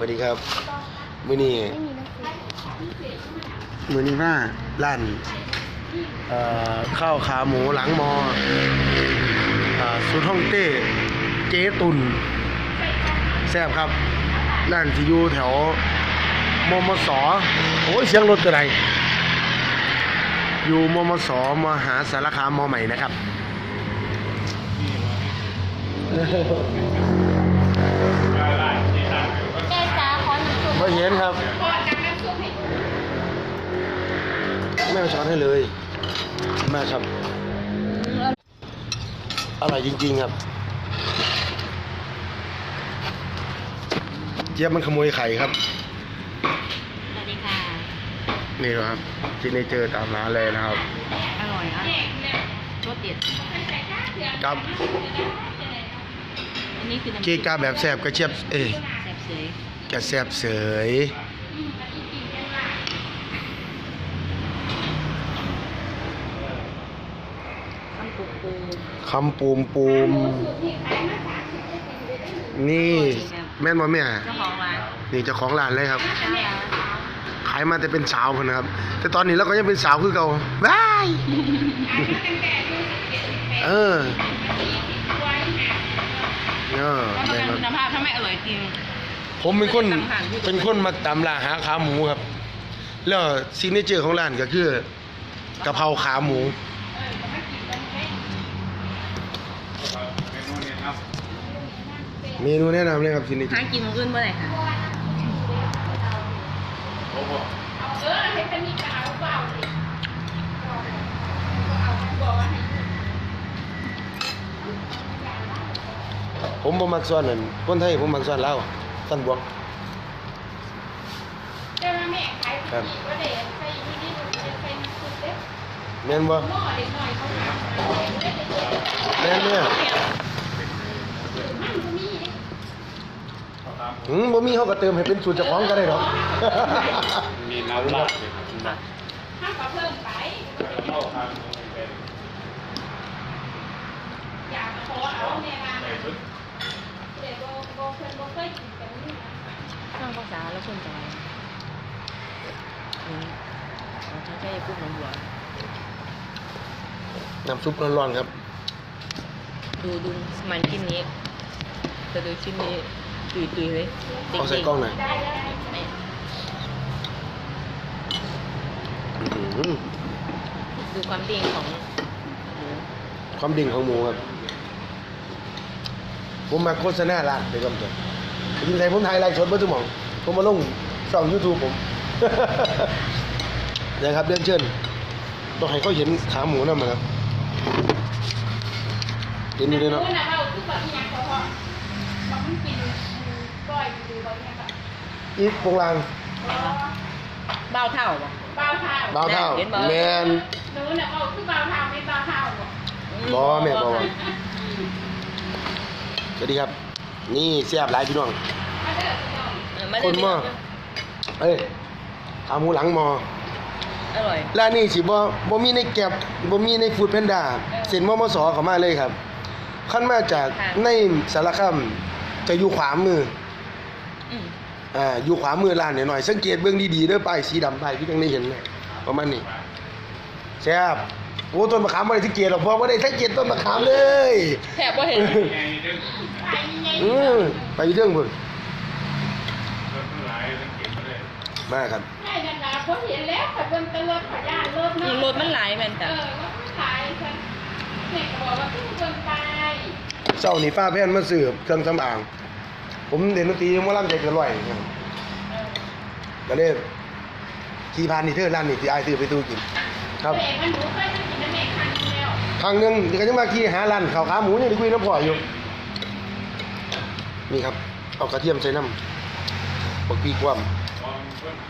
วัสดีครับ มือนี้มือนี้ว่าร้านเอ่อข้าวขาหมูหลังมอสุดฮ่องเต้เจ๊ตุนแซ่บครับร้านที่อยู่แถวมมสโอ้ยเสียงรถกระไรอยู่มมสมหาสารคามมใหม่นะครับแม่จ้าขอหนังสือ ไม่เห็นครับแม่ช้อนให้เลยแม่ครับอร่อยจริง ๆ ครับเจี๊ยบมันขโมยไข่ครับ สวัสดีค่ะ นี่นะครับที่นี่เจอตามร้านเลยนะครับ อร่อยอะรสเด็ดกับอันนี้คือน้ำเกีกาแบบแสบกระเชียบเอ้ยแซ่บเสย กระแสบเสยคำปูมปูม นี่แม่นบ่แม่เจ้าของร้านนี่เจ้าของร้านเลยครับ ขายมาแต่เป็นสาวคนนะครับ แต่ตอนนี้เราก็ยังเป็นสาวคือเก่าว้ายเออเออแม่นเป็นคุณภาพถ้าไม่อร่อยจริง ผมเป็นคนไม่ได้ตามหาอยู่เป็นคนมาตามล่าหาขาหมูครับ แล้วซิกเนเจอร์ของร้านก็คือกะเพราขาหมูเมนูแนะนำเลยครับซิกเนเจอหาร์กินมื้ออื่นเมื่อไหร่คะผมบ่มักส่วนนั่นคนไทยผมมักส่วนลาว ส่วนบวกเจ้าแม่ขายครับผีก็เด็ใส่ที่นี่ดูเด็ใส่น้ำซุปเด็กแม่นบ่หม้อเด็กหน่อยเขาทำเด็กเด็กแม่นเนี่ยมันก็มีหืมบ่มีเขาก็เติมให้เป็นสูตรเจ้าของก็ได้ดอกมีน้ำราดเลยครับห้ามก็เพิ่มไป เข้าทาง อยากขอเอาเนี่ยนะเด็กโบโบเพิ่นโบเคยกินกันนี่นะ ข้างภาษาแล้วคนจะ อืมเราใช้ใช้ปุ๊บนองบัวน้ำซุปร้อนๆครับ ดูดูมันชิ้นนี้จะดูชิ้นนี้ตุยตุยๆเลยเอาใส่กล้องหน่อยอื้อหือๆดูความเด้งของหมูความดิ่งของหมูครับ ผมมาโฆษณาร้านไปก่อนเถอะยิงไทยผมถ่ายไลฟ์สดเบ่ทุกหม่อง ผมมาลงช่อง YouTube ผม นะครับเรียนเชิญต้องให้เขาเห็นขาหมูนำนะครับเห็นอยู่เลยเนาะคุณน่ะเราคือแบบนี้ยังพอพอบอกมันกินก้อยดูแบบนี้ค่ะอีทโปรงลางเบ้าเท่าบ่เบาเท้าดาวเท่าเห็นบ่แมนหนูน่ะเอาคือเบาเท้าไม่เบาเท้าบอกบ่แม่บ่ว่าสวัสดีครับ นี่เสียบหลายพี่น้องมาเด้อพี่น้องเออไม่ได้คนมากเอ้ย ขาหมูหลังมอ อร่อย ร้านนี้สิบ่บ่มีในแก็บบ่มีในฟูดแพนด้าเส้นมมสเข้ามาเลยครับขั้นมาจากในสารคามจะอยู่ขวามืออืมอ่าอยู่ขวามือร้านหน่อยๆสังเกตเบื้องดีๆเด้อป้ายสีดำป้ายที่ยังได้เห็นเนี่ยประมาณนี้แซ่บโอ้ต้นมะขามบ่ได้สังเกตหรอกเพราะบ่ได้สังเกตต้นมะขามเลย แถบว่าเห็นไงเรื่องไปยังไงอือไปเรื่องพุ่นรถทั้งหลายสังเกตมาเลยมาครับไม่นั่นนะ เพราะเห็นแล้วแต่เป็นตะลดขยานรถยิเนาะงรถมันหลายแมันเอจ้ะอรถขายฉันเด็กบอกว่าขึ้นเกินไปเจ้านี่ฟ้าแผ่นมาซื้อเครื่องสำอาง ผมเรียนดนตรีหมอลำใจเกินร้อยครับก็เลยขี่ผ่านนี่เธอร้านนี่ที่อายซื้อไปตู้กิน ครับ เด็กมันหนูเคยไปกินน้ำเมฆครั้งนึงแล้วครั้งหนึงเดี๋ยวก็จะมาขี่หาร้านข้าวขาหมูนี่ได้คุยน้ำพ่ออยู่ นี่ครับ เอากระเทียมใส่น้ำบักพีกว่มองเพื่อนห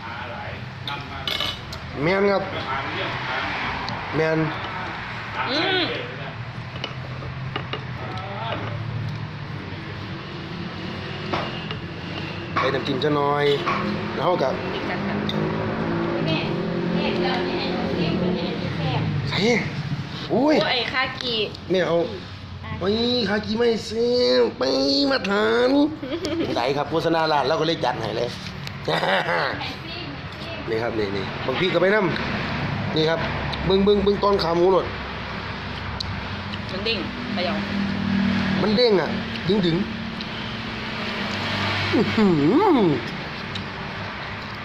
าหลายนำมาำ แม่นครับเพื่อหาเรื่องหาแม่นหาอืใครมเด็ดนะใส่น้ำจิ้มจะน้อย แล้วเขากับติดกันค่ะแม่แม่เจอเนี่ยเสียงคนนี้ที่แซ่บใส่อุ้ยโอ้ไอ้คากีเนี่ยเอาอาไปคากิไม่เสียไปมาทาน ไหนครับโฆษณาร้านแล้วก็เลยจัดให้เลย นี่ครับนี่นี่บางพี่ก็ไปน้ำนี่ครับเบิ้งเบิ้งเบิ้งตอนขาหมูหนดมันดิ่งไปยองมันเด้งอะ ดึงดึงอื้อหือ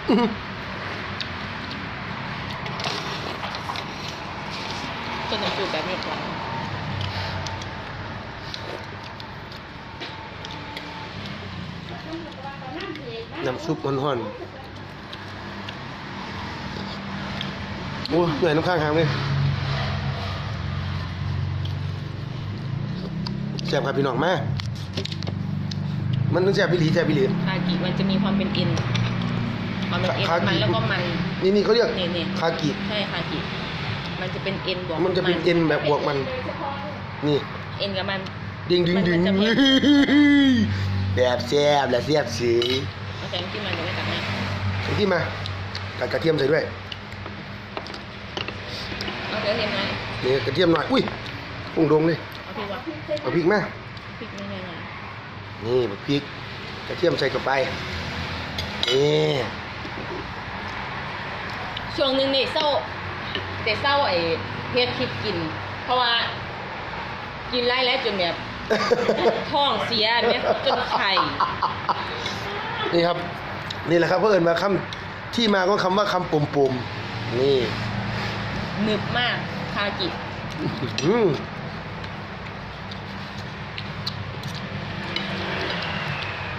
อื้อหือจนถึงจุดแบบนี้ก่อนน้ำซุปห่อนๆ โอ้ยเหนื่อยน้ำข้างหางเลยแซ่บครับพี่น้องมามันต้องแซ่บพิลีแซ่บพิลีคากิมันจะมีความเป็นเอ็นความเป็นเอ็นคากิมันแล้วก็มัน นี่นี่เขาเรียกนี่นี่คากิใช่คากิมันจะเป็นเอ็นบวกมันจะเป็นเอ็นแบบบวกมัน นี่เอ็นกับมันดึงดึงดึงมันจะเป็นแบบแซ่บและแซ่บสีเอาใส่น้ำจิ้มมันเดี๋ยวไม่ตักให้ไอ้ที่มาตัดกระเทียมใส่ด้วย เอาเกลือเทียมไหมนี่กระเทียมหน่อย อุ้ยพุ่งดงเลยเอาพริกวะเอาพริกมาพริกไม่ไงไงนี่บักพริก กระเทียมใส่เข้าไป นี่ช่วงหนึงนี่เศร้าแต่เศร้าไอ้เฮ็ดพริกกิน เพราะว่า กินไล่แล้วจนแบบท้องเสียแม่จนไข่ นี่ครับ นี่แหละครับเพื่อนมาคำที่มาของคำว่าคำปุ่มปุ่มๆนี่ หนึบมาก คากิอืม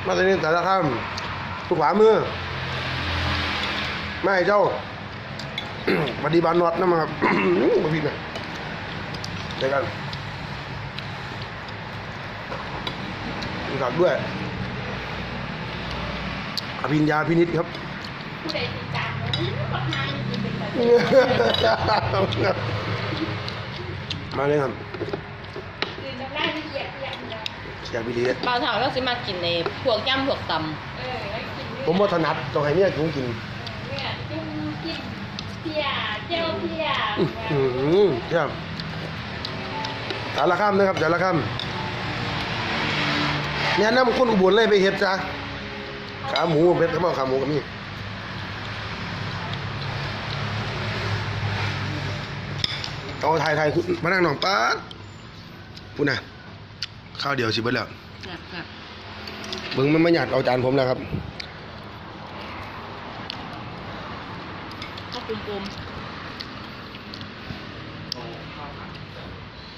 มาตอนนี้แต่ละคำทุกขวามือไม่ให้เจ้าปฏิบัตินอดนะมาครับมาพี่หน่อยเดี๋ยวกันมีผักด้วย อภิญญาพินิษครับผู้ใดติดตามเรา มาเลยครับกินแบบรายละเอียดอย่างเดียวอยากพินิษเบาเท่าเราสิมากินในพวกย่ำพวกตเออแล้วกินเนื้อผมว่าถนัดต้องให้เมียผมกินเนื้อจิ้มจิ้มเพียเจ้าเพียอือหือครับแต่ละคำนะครับแต่ละคำเนี่ยน้ำคนอุบลเลยไปเฮ็ดจ้ะขาหมูเพชรเขาบอกขาหมูกับนี่ เอาถ่ายถ่ายคุณมานั่งหน่องป๊าดพูดนะข้าวเดียวสิเบิดแล้วำแบบแบบเบิ่งมันไม่หยาดเอาจานผมแล้วครับข้าวปุ้มปุ้ม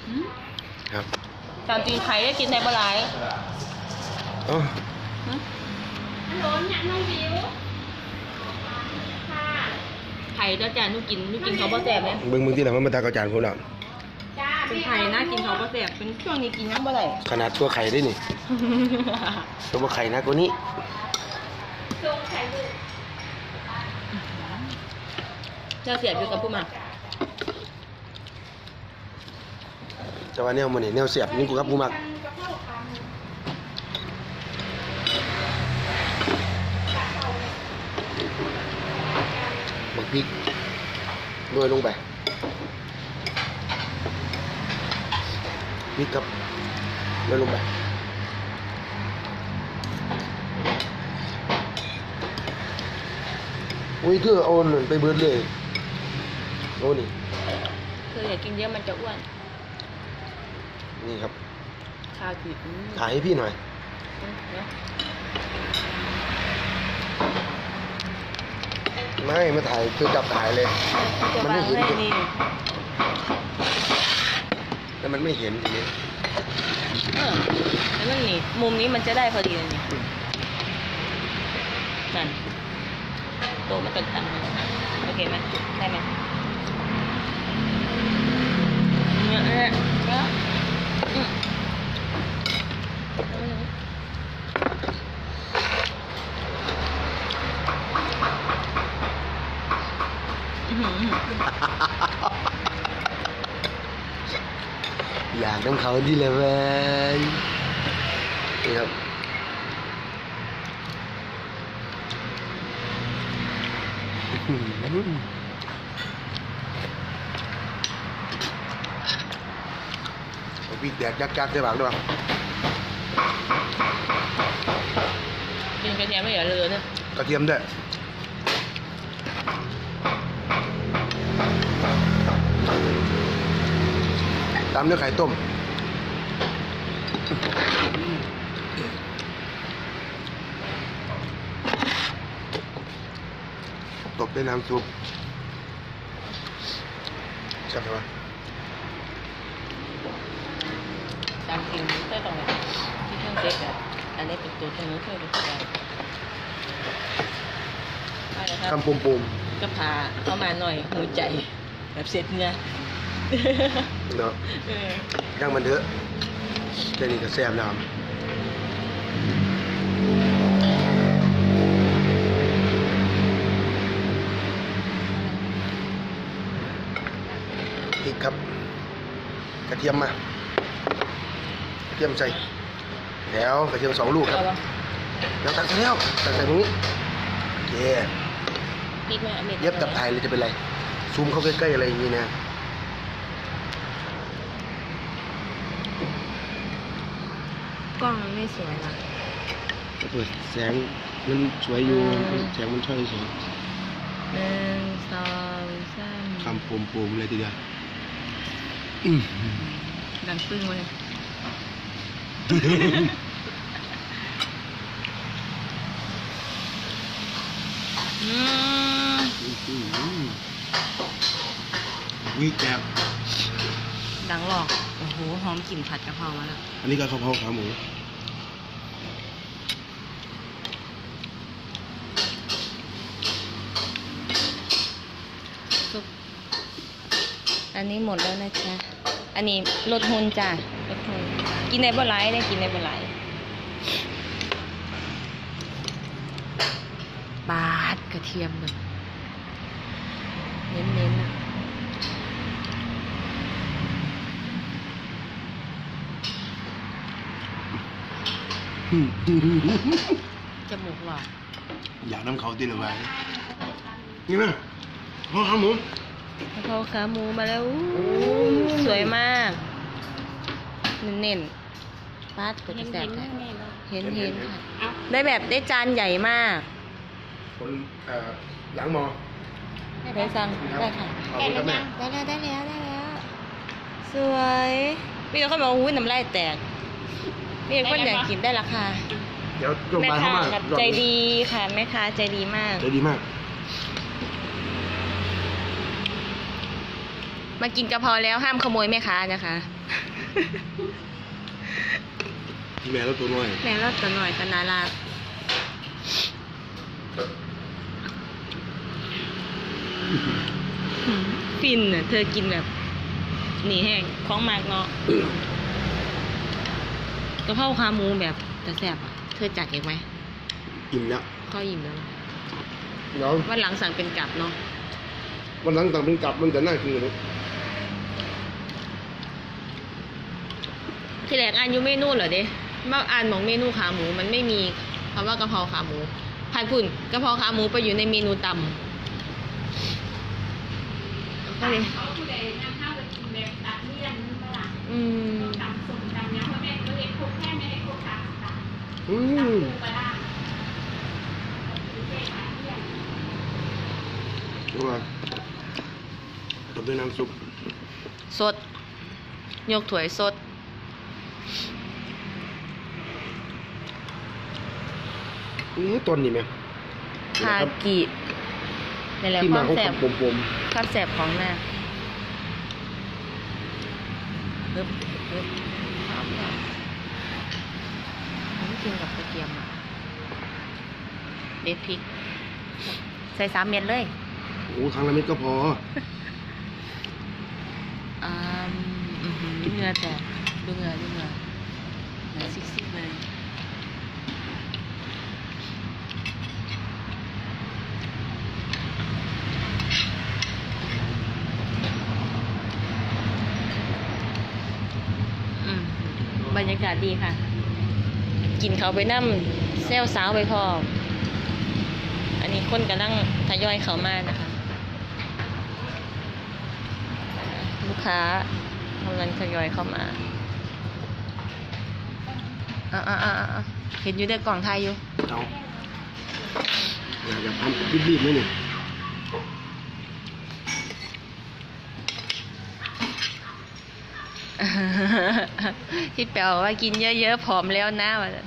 หืมครับตามจริงไข่ได้กินในปลาไหลเอ้าหืมฮัลโหลเนี่ยน้องวิวค่ะ ไข่เจ้าจานนุกกินนุกกินเขาบ่แสบเลยเบิ่งมึงที่ไหนมันมาตากเอาจานผมแล้วจ้าเป็นไข่นะกินเขาบ่แสบเป็นช่วงนี้กินน้ำบ่ไหลขนาดตัวไข่ได้นี่ ตัวบ่ไข่นะกว่านี้ส่งไข่ลูกเจ้าเสียบอยู่กับผู้มาแต่ว่าแนวมันนี่แนวเสียบนี่กูครับกูมัก กับข้าวขาหมู บัก พริกโรยลงไปพริกครับโรยลงไปอุ้ยคือเอาหนึ่งไปเบิดเลยโอ้นี่คืออยากกินเยอะมันจะอ้วน นี่ครับข้าวจีบอืมถ่ายให้พี่หน่อยเนาะ ไม่มาถ่ายคือจับถ่ายเลย จะมันวาไม่งเห็นให้นี่แล้วมันไม่เห็นทีนี้เออแล้วมันนี่มุมนี้มันจะได้พอดีเลยนี่นั่นโตมันจะตั้งโอเคไหมได้ไหมเนี่ยเอ๊ะเอ๊ะอืมอื้อหือ อยากน้ำ เขาที่เลยเว้ยนี่ครับอื้อหือโอเคปีกแดกยักยักใส่ปากด้วยป่ะกินกระเทียมไม่อย่าเลยนะกระเทียมด้วยตามด้วยไข่ต้ม ตบด้วยน้ำซุปใช่ไหมวะตามกินเต้ตรงไหนที่เครื่องเซ็ตอะอันนี้เป็นตัวตรงนี้เพื่อเป็นตัวอะไรครับคำปุ่มปุ่มก็พาเข้ามาหน่อยหัวใจ แบบเสร็จเนื้อๆเนาะเออย่างมันเถอะแค่นี้ก็แซ่บแล้ วครับพริกครับ กระเทียมมากระเทียมใส่แล้วกระเทียมสองลูกคเอารับปะแล้วตักใส่แล้วตักใส่ตรงนี้โอเคพริกไหมอาม็ดเย็บตับไทยเลยจะเป็นไรซูมเข้าใกล้ๆอะไรอย่างนี้นะกล้องมันไม่สวยนะเปิดแสงมันสวยอยู่อืมแสงมันช่อยสวยหนึ่งสองสามคำปุ่มๆเลยทีเดียวอืม ดังปึ้งเลยอืมวิแกบดังหลอก โอ้โห หอมกลิ่นผัดกะเพรามาแล้ว อันนี้ก็กะเพราขาหมู อันนี้หมดแล้วนะจ๊ะอันนี้ลดหุ่นจ้ะลดหุ่นกินได้บ่หลายได้กินได้บ่หลายปาดกระเทียมเลยเน้นๆนะจมูกหลอกอยากน้ำเขาตีละไว้นี่นะกะเพราขาหมู กะเพราขาหมูมาแล้วอู้สวยมากเน้นๆปาดก็จะแสบได้เห็นเห็นค่ะเอาได้แบบได้จานใหญ่มากคนเอ่อหลังมอได้สั่งได้ค่ะขอบคุณครับแม่ได้แล้วได้แล้วได้แล้ว สวยมีแต่คนบอกว่าอุ้ยน้ำลายแตกมีแต่คนอยากกินได้ราคาเดี๋ยวลงแม่ไปเข้าค้ามาแบบใจดีค่ะแม่ค้าใจดีมากใจดีมาก มากินกะเพราแล้วห้ามขโมยแม่ค้านะคะแม่แล้วตัวน้อยแม่รอดตัวหน่อยกันนารักฟินอะ เธอกินแบบหนีแห้งของมากเนาะกะเพราขาหมูแบบแต่แซ่บอะ เธอจัดเองไหมอิ่มแล้วข้ออิ่มแล้วนะเดี๋ยววันหลังสั่งเป็นกลับเนาะวันหลังต่างเป็นกลับมันจะน่ากินเลย ที่แรกอ่านอยู่เมนูเหรอเด้มาอ่านหมองเมนูขาหมูมันไม่มีคำว่ากะเพราขาหมูพันพุ่นกะเพราขาหมูไปอยู่ในเมนูตำก็เลยเขาผู้ใดนำข้าวไปกินแบบตัดเลี่ยนนี่มาละอืมตัดส่งตัดยังเพราะแม่ก็เห็นครบแค่ไม่ได้ครบตัดตัดอืตัดมปูปลาร้าเด็กตัดเลี่ยนดูว่าตบด้วยน้ำซุป สด ยกถ้วยสด นี่ต้นนี่ไหมคากินี่แหละที่คมาวามของแสบคำปมความแสบของหน้าปึ๊บปึ๊บพร้อมแล้วอันนี้กินกับกระเทียมอะเด็ดพริก ใส่สามเม็ดเลยๆโอ้ครั้งละเม็ดก็พอ อ่าอือหือเนื้อแต่ ดูเนื้อดูเนื้อเนื้อซิกๆเลยอืมบรรยากาศดีค่ะ กินเขาไปนั่มเซลสาวไปพออันนี้คนกำลังทยอยเขามานะคะ ลูกค้ากำลังทยอยเข้ามา อ่าอ่าอ่าอ่าเห็นอยู่ในกล่องไทยอยู่เอาอยากจะทำรีบๆไหมนี่ที่แปลว่ากินเยอะๆผอมแล้วนะว่าซั่น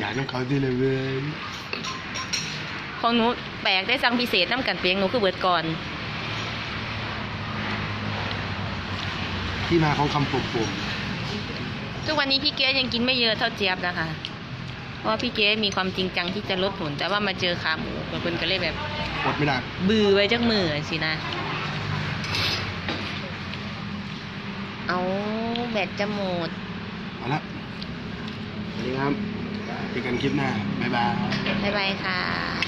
อยากน้ำเขาดีเลยเว้ยของหนูแปลกได้สั่งพิเศษน้ำกันเปียงหนูคือเบิดก่อน ที่มาของคำปุ่ม ทุกวันนี้พี่เก๊ยังกินไม่เยอะเท่าเจี๊ยบนะคะ เพราะว่าพี่เก๊มีความจริงจังที่จะลดหุ่นแต่ว่ามาเจอขาหมูบางคนก็เลยแบบๆอดไม่ได้บือไว้จักมือสินะ เอาแบตจะหมดเอาละสวัสดีครับเจอกันคลิปหน้า บ๊ายบาย บ๊ายบายค่ะ